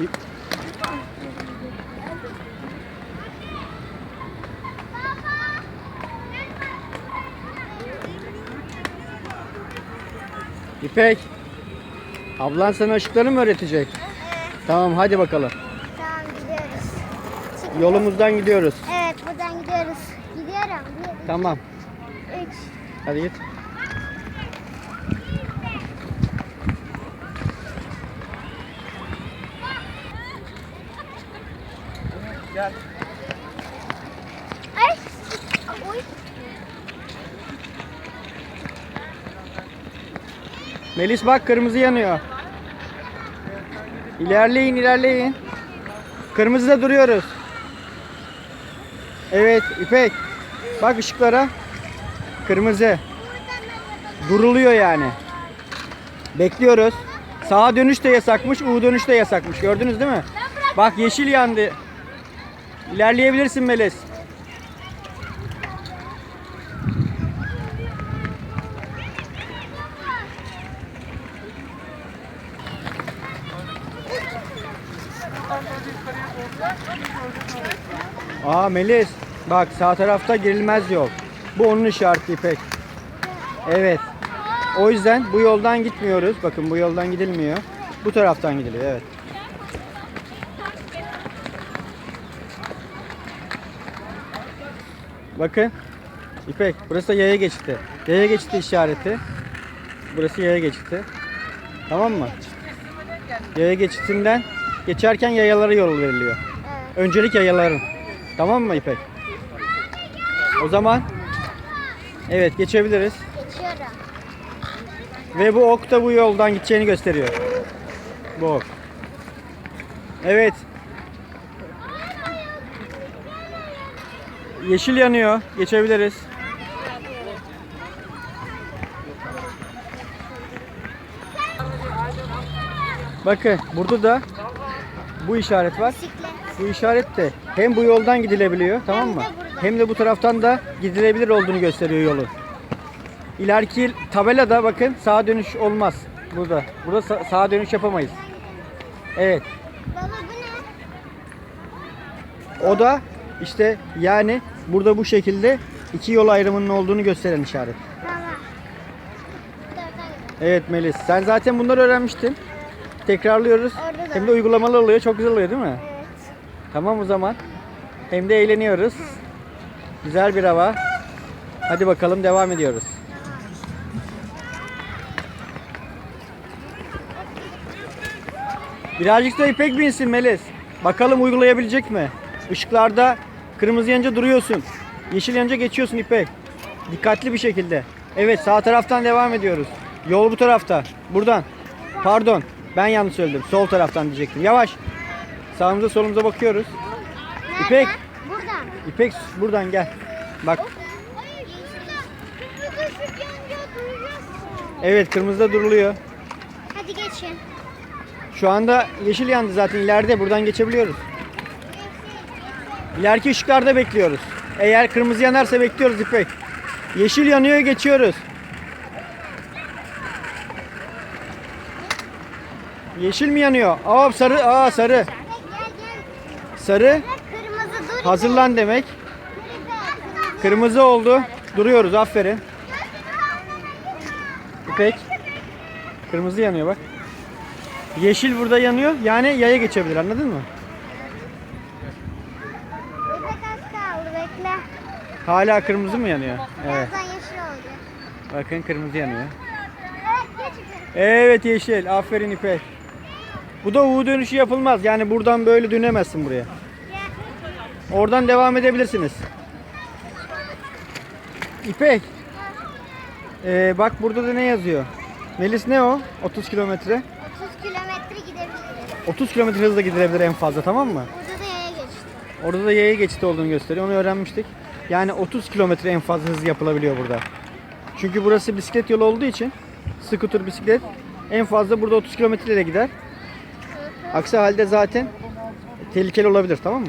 İp- İpek. Ablan sana ışıkları mı öğretecek? Tamam hadi bakalım. Tamam gidiyoruz. Çık. Yolumuzdan gidiyoruz. Evet buradan gidiyoruz. Gidiyorum. Bir, Tamam. üç. Hadi git. Melis bak kırmızı yanıyor. İlerleyin ilerleyin. Kırmızıda duruyoruz. Evet İpek. Bak ışıklara. Kırmızı. Duruluyor yani. Bekliyoruz. Sağa dönüş de yasakmış, U dönüş de yasakmış. Gördünüz değil mi? Bak yeşil yandı. İlerleyebilirsin Melis. Aa Melis. Bak sağ tarafta girilmez yol. Bu onun işareti İpek. Evet. O yüzden bu yoldan gitmiyoruz. Bakın bu yoldan gidilmiyor. Bu taraftan gidiliyor evet. Bakın. İpek burası yaya geçiti. Yaya geçiti işareti. Burası yaya geçiti. Tamam mı? Yaya geçitinden geçerken yayalara yol veriliyor. Evet. Öncelik yayaların. Tamam mı İpek? O zaman evet geçebiliriz. Geçiyorum. Ve bu ok da bu yoldan gideceğini gösteriyor. Bu ok. Evet. Yeşil yanıyor. Geçebiliriz. Bakın burada da bu işaret var. Bu işaret de hem bu yoldan gidilebiliyor tamam mı? Hem de bu taraftan da gidilebilir olduğunu gösteriyor yolun. İleriki tabelada bakın sağa dönüş olmaz burada. Burada sa- sağa dönüş yapamayız. Evet. O da işte yani burada bu şekilde iki yol ayrımının olduğunu gösteren işaret. Evet Melis. Sen zaten bunları öğrenmiştin. Tekrarlıyoruz. Orada da. Hem de uygulamalı oluyor. Çok güzel oluyor değil mi? Evet. Tamam o zaman. Hem de eğleniyoruz. Güzel bir hava. Hadi bakalım devam ediyoruz. Birazcık da İpek binsin Melis. Bakalım uygulayabilecek mi? Işıklarda kırmızı yanınca duruyorsun. Yeşil yanınca geçiyorsun İpek. Dikkatli bir şekilde. Evet sağ taraftan devam ediyoruz. Yol bu tarafta. Buradan. Pardon. Ben yanlış söyledim. Sol taraftan diyecektim. Yavaş. Sağımıza solumuza bakıyoruz. Nereden? İpek. Buradan. İpek buradan gel. Bak. Evet kırmızıda duruluyor. Hadi geçin. Şu anda yeşil yandı zaten ileride. Buradan geçebiliyoruz. İleriki ışıklarda bekliyoruz. Eğer kırmızı yanarsa bekliyoruz İpek. Yeşil yanıyor geçiyoruz. Yeşil mi yanıyor? Aa sarı. Aa sarı. Sarı. Hazırlan demek. Kırmızı. Oldu. Duruyoruz aferin. İpek. Kırmızı yanıyor bak. Yeşil burada yanıyor. Yani yaya geçebilir anladın mı? Hala kırmızı mı yanıyor? Evet. Bakın kırmızı yanıyor. Evet yeşil. Aferin İpek. Bu da U dönüşü yapılmaz. Yani buradan böyle dönemezsin buraya. Oradan devam edebilirsiniz. İpek. Ee, bak burada da ne yazıyor? Melis ne o? 30 kilometre. 30 kilometre gidebiliriz. 30 kilometre hızla gidilebilir en fazla tamam mı? Burada da yaya geçti. Orada da yaya geçiti olduğunu gösteriyor. Onu öğrenmiştik. Yani 30 kilometre en fazla hız yapılabiliyor burada. Çünkü burası bisiklet yolu olduğu için scooter bisiklet en fazla burada 30 kilometre ile gider. Aksi halde zaten tehlikeli olabilir tamam mı?